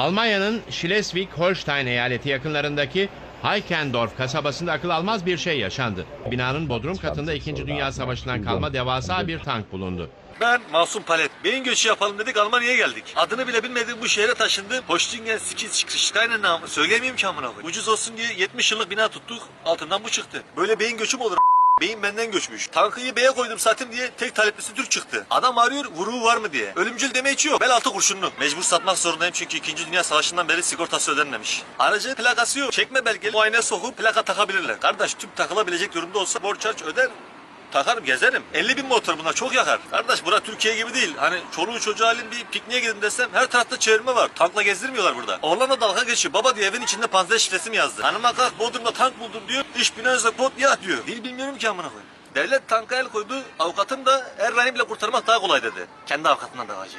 Almanya'nın Schleswig-Holstein eyaleti yakınlarındaki Heikendorf kasabasında akıl almaz bir şey yaşandı. Binanın bodrum katında 2. Dünya Savaşı'ndan kalma devasa bir tank bulundu. Ben Masum Palet. Beyin göçü yapalım dedik Almanya'ya geldik. Adını bile bilmediğim bu şehre taşındım. Hoştingen Skizkrischkainen namı söyleyemeyeyim ki amına koyayım. Ucuz olsun diye 70 yıllık bina tuttuk. Altından bu çıktı. Böyle beyin göçü mü olur a**? Beyin benden göçmüş. Tankıyı beye koydum satayım diye tek taleplisi Türk çıktı. Adam arıyor vuruğu var mı diye. Ölümcül deme hiç yok. Bel altı kurşunlu. Mecbur satmak zorundayım çünkü 2. Dünya Savaşı'ndan beri sigortası ödenmemiş. Aracı plakası yok. Çekme belgeli muayene sokup plaka takabilirler. Kardeş tüp takılabilecek durumda olsa borç harç öder. Takarım gezerim. 50 bin motor bunlar çok yakar. Kardeş bura Türkiye gibi değil. Hani çoluğu çocuğu halin bir pikniğe gidin desem her tarafta çevirme var. Tankla gezdirmiyorlar burada. Oğlanla dalga geçiyor. Baba diye evin içinde panzer şifresi mi yazdı? Hanıma kalk Bodrum'da tank buldum diyor. İş binanızda pot ya diyor. Dil bilmiyorum ki amına koyayım. Devlet tanka el koydu. Avukatım da Errani bile kurtarmak daha kolay dedi. Kendi avukatından davacı.